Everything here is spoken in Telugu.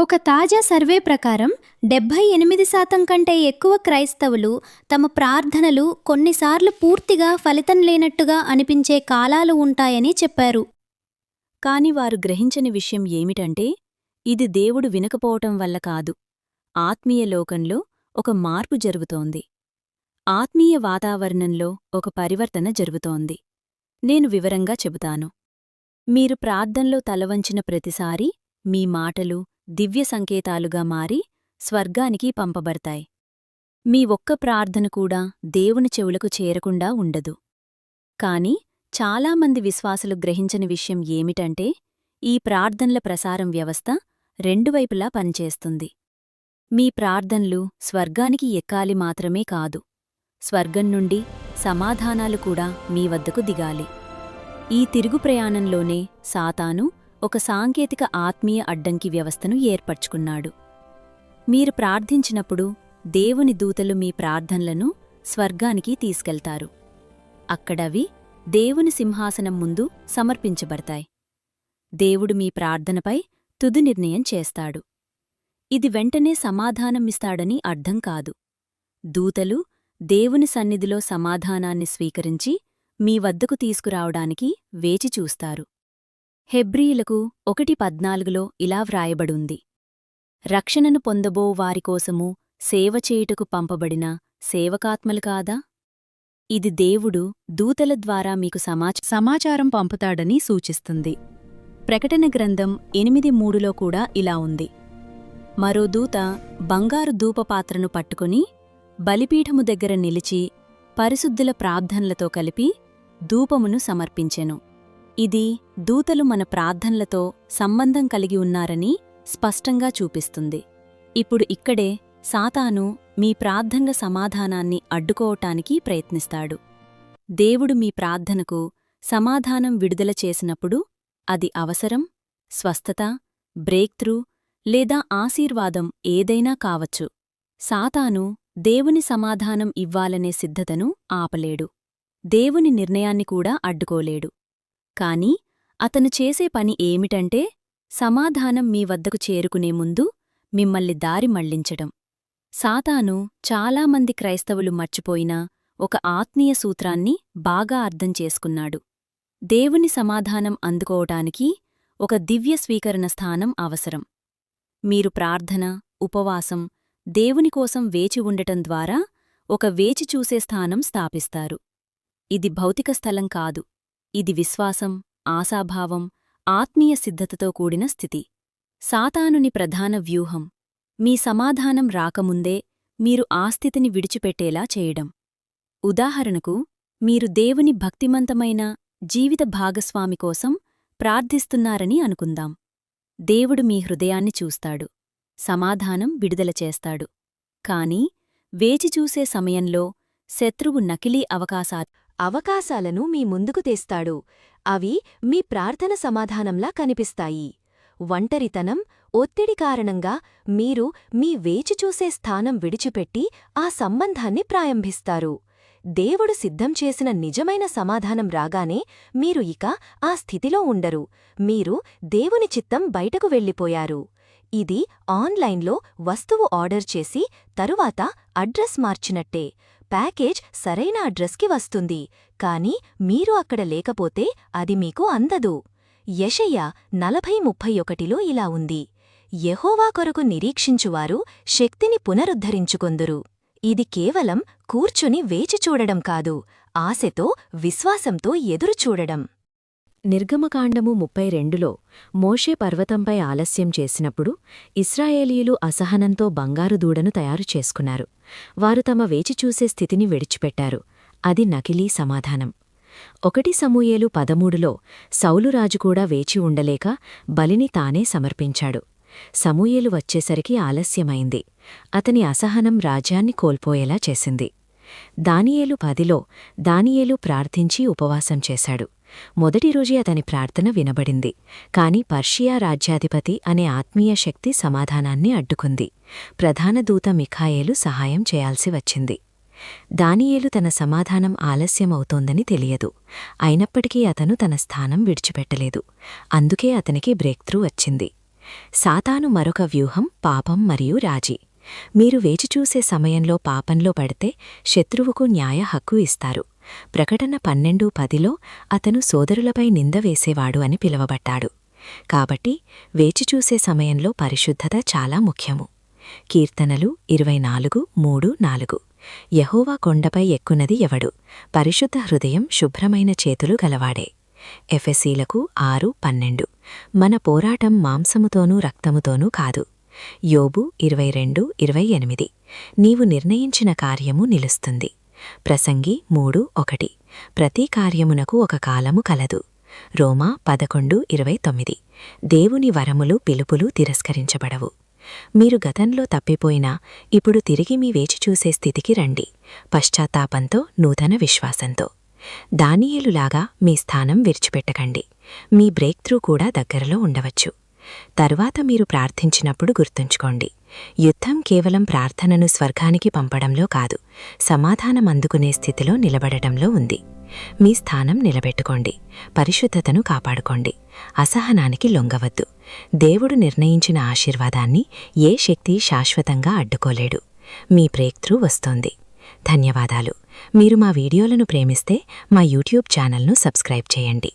ఒక తాజా సర్వే ప్రకారం డెబ్భై ఎనిమిది శాతం కంటే ఎక్కువ క్రైస్తవులు తమ ప్రార్థనలు కొన్నిసార్లు పూర్తిగా ఫలితం లేనట్టుగా అనిపించే కాలాలు ఉంటాయని చెప్పారు. కాని వారు గ్రహించని విషయం ఏమిటంటే ఇది దేవుడు వినకపోవటం వల్ల కాదు. ఆత్మీయ లోకంలో ఒక మార్పు జరుగుతోంది. ఆత్మీయ వాతావరణంలో ఒక పరివర్తన జరుగుతోంది. నేను వివరంగా చెబుతాను. మీరు ప్రార్థనలో తలవంచిన ప్రతిసారీ మీ మాటలు దివ్య సంకేతాలుగా మారి స్వర్గానికి పంపబడతాయి. మీ ఒక్క ప్రార్థన కూడా దేవుని చెవులకు చేరకుండా ఉండదు. కాని చాలామంది విశ్వాసులు గ్రహించని విషయం ఏమిటంటే ఈ ప్రార్థనల ప్రసారం వ్యవస్థ రెండువైపులా పనిచేస్తుంది. మీ ప్రార్థనలు స్వర్గానికి ఎక్కాలి మాత్రమే కాదు స్వర్గం నుండి సమాధానాలు కూడా మీ వద్దకు దిగాలి. ఈ తిరుగు ప్రయాణంలోనే సాతాను ఒక సాంకేతిక ఆత్మీయ అడ్డంకి వ్యవస్థను ఏర్పరచుకున్నాడు. మీరు ప్రార్థించినప్పుడు దేవుని దూతలు మీ ప్రార్థనలను స్వర్గానికి తీసుకెళ్తారు. అక్కడవి దేవుని సింహాసనం ముందు సమర్పించబడతాయి. దేవుడు మీ ప్రార్థనపై తుది నిర్ణయం చేస్తాడు. ఇది వెంటనే సమాధానమిస్తాడని అర్థం కాదు. దూతలు దేవుని సన్నిధిలో సమాధానాన్ని స్వీకరించి మీ వద్దకు తీసుకురావడానికి వేచి చూస్తారు. హెబ్రీయులకు ఒకటి పద్నాలుగులో ఇలా వ్రాయబడుంది. రక్షణను పొందబో వారికోసము సేవ చేయుటకు పంపబడిన సేవకాత్మలు కాదా? ఇది దేవుడు దూతల ద్వారా మీకు సమాచ సమాచారం పంపుతాడని సూచిస్తుంది. ప్రకటన గ్రంథం ఎనిమిది మూడులో కూడా ఇలా ఉంది. మరో దూత బంగారు ధూపపాత్రను పట్టుకుని బలిపీఠము దగ్గర నిలిచి పరిశుద్ధుల ప్రార్థనలతో కలిపి ధూపమును సమర్పించెను. ఇది దూతలు మన ప్రార్థనలతో సంబంధం కలిగి ఉన్నారని స్పష్టంగా చూపిస్తుంది. ఇప్పుడు ఇక్కడే సాతాను మీ ప్రార్థనల సమాధానాన్ని అడ్డుకోవటానికి ప్రయత్నిస్తాడు. దేవుడు మీ ప్రార్థనకు సమాధానం విడుదల చేసినప్పుడు అది అవసరం స్వస్థత బ్రేక్త్రూ లేదా ఆశీర్వాదం ఏదైనా కావచ్చు. సాతాను దేవుని సమాధానం ఇవ్వాలనే సిద్ధతను ఆపలేడు. దేవుని నిర్ణయాన్ని కూడా అడ్డుకోలేడు. కాని అతను చేసే పని ఏమిటంటే సమాధానం మీ వద్దకు చేరుకునే ముందు మిమ్మల్ని దారి మళ్ళించడం. సాతాను చాలామంది క్రైస్తవులు మర్చిపోయిన ఒక ఆత్మీయ సూత్రాన్ని బాగా అర్థం చేసుకున్నాడు. దేవుని సమాధానం అందుకోవటానికి ఒక దివ్య స్వీకరణ స్థానం అవసరం. మీరు ప్రార్థన ఉపవాసం దేవుని కోసం వేచి ఉండటం ద్వారా ఒక వేచి చూసే స్థానం స్థాపిస్తారు. ఇది భౌతిక స్థలం కాదు. ఇది విశ్వాసం ఆశాభావం ఆత్మీయ సిద్ధతతో కూడిన స్థితి. సాతానుని ప్రధాన వ్యూహం. మీ సమాధానం రాకముందే మీరు ఆ స్థితిని విడిచిపెట్టేలా చేయడం. ఉదాహరణకు మీరు దేవుని భక్తిమంతమైన జీవిత భాగస్వామి కోసం ప్రార్థిస్తున్నారని అనుకుందాం. దేవుడు మీ హృదయాన్ని చూస్తాడు. సమాధానం విడుదల చేస్తాడు. కాని వేచిచూసే సమయంలో శత్రువు నకిలీ అవకాశా అవకాశాలను మీ ముందుకు తెస్తాడు. అవి మీ ప్రార్థన సమాధానంలా కనిపిస్తాయి. ఒంటరితనం ఒత్తిడి కారణంగా మీరు మీ వేచిచూసే స్థానం విడిచిపెట్టి ఆ సంబంధాన్ని ప్రారంభిస్తారు. దేవుడు సిద్ధం చేసిన నిజమైన సమాధానం రాగానే మీరు ఇక ఆ స్థితిలో ఉండరు. మీరు దేవుని చిత్తం బయటకు వెళ్ళిపోయారు. ఇది ఆన్లైన్లో వస్తువు ఆర్డర్ చేసి తరువాత అడ్రస్ మార్చినట్టే. ప్యాకేజ్ సరైన అడ్రస్కి వస్తుంది. కాని మీరు అక్కడ లేకపోతే అది మీకు అందదు. యషయ్య నలభై ముప్పై ఒకటిలో ఇలా ఉంది. యహోవా కొరకు నిరీక్షించువారు శక్తిని పునరుద్ధరించుకొందురు. ఇది కేవలం కూర్చుని వేచి చూడడం కాదు. ఆశతో విశ్వాసంతో ఎదురుచూడడం నిర్గమకాండము ముప్పై రెండులో మోషే పర్వతంపై ఆలస్యం చేసినప్పుడు ఇస్రాయేలీలు అసహనంతో బంగారు దూడను తయారు చేసుకున్నారు. వారు తమ వేచిచూసే స్థితిని విడిచిపెట్టారు. అది నకిలీ సమాధానం. ఒకటి సమూయేలు పదమూడులో సౌలురాజు కూడా వేచి ఉండలేక బలిని తానే సమర్పించాడు. సమూయేలు వచ్చేసరికి ఆలస్యమైంది. అతని అసహనం రాజ్యాన్ని కోల్పోయేలా చేసింది. దానియేలు పదిలో దానియేలు ప్రార్థించి ఉపవాసం చేశాడు. మొదటి రోజే అతని ప్రార్థన వినబడింది. కాని పర్షియా రాజ్యాధిపతి అనే ఆత్మీయ శక్తి సమాధానాన్ని అడ్డుకుంది. ప్రధాన దూత మిఖాయేలు సహాయం చేయాల్సి వచ్చింది. దానియేలు తన సమాధానం ఆలస్యమవుతోందని తెలియదు. అయినప్పటికీ అతను తన స్థానం విడిచిపెట్టలేదు. అందుకే అతనికి బ్రేక్త్రూ వచ్చింది. సాతాను మరొక వ్యూహం పాపం మరియు రాజీ. మీరు వేచిచూసే సమయంలో పాపంలో పడితే శత్రువుకు న్యాయ హక్కు ఇస్తారు. ప్రకటన పన్నెండు పదిలో అతను సోదరులపై నింద వేసేవాడు అని పిలువబట్టాడు. కాబట్టి వేచిచూసే సమయంలో పరిశుద్ధత చాలా ముఖ్యము. కీర్తనలు ఇరవై నాలుగు మూడు నాలుగు. యహోవా కొండపై ఎక్కునది ఎవడు? పరిశుద్ధ హృదయం శుభ్రమైన చేతులు గలవాడే. ఎఫెసీలకు ఆరు పన్నెండు. మన పోరాటం మాంసముతోనూ రక్తముతోనూ కాదు. యోబు ఇరవై రెండు ఇరవై ఎనిమిది. నీవు నిర్ణయించిన కార్యము నిలుస్తుంది. ప్రసంగి మూడు ఒకటి. ప్రతి కార్యమునకు ఒక కాలము కలదు. రోమా పదకొండు ఇరవై తొమ్మిది. దేవుని వరములు పిలుపులు తిరస్కరించబడవు. మీరు గతంలో తప్పిపోయినా ఇప్పుడు తిరిగి మీ వేచిచూసే స్థితికి రండి. పశ్చాత్తాపంతో నూతన విశ్వాసంతో. దానియేలులాగా మీ స్థానం విరిచిపెట్టకండి. మీ బ్రేక్ త్రూ కూడా దగ్గరలో ఉండవచ్చు. తరువాత మీరు ప్రార్థించినప్పుడు గుర్తుంచుకోండి. యుద్ధం కేవలం ప్రార్థనను స్వర్గానికి పంపడంలో కాదు సమాధానం అందుకునే స్థితిలో నిలబడటంలో ఉంది. మీ స్థానం నిలబెట్టుకోండి పరిశుద్ధతను కాపాడుకోండి అసహనానికి లొంగవద్దు. దేవుడు నిర్ణయించిన ఆశీర్వాదాన్ని ఏ శక్తి శాశ్వతంగా అడ్డుకోలేడు. మీ బ్రేక్త్రూ వస్తోంది. ధన్యవాదాలు. మీరు మా వీడియోలను ప్రేమిస్తే మా యూట్యూబ్ ఛానల్ను సబ్స్క్రైబ్ చేయండి.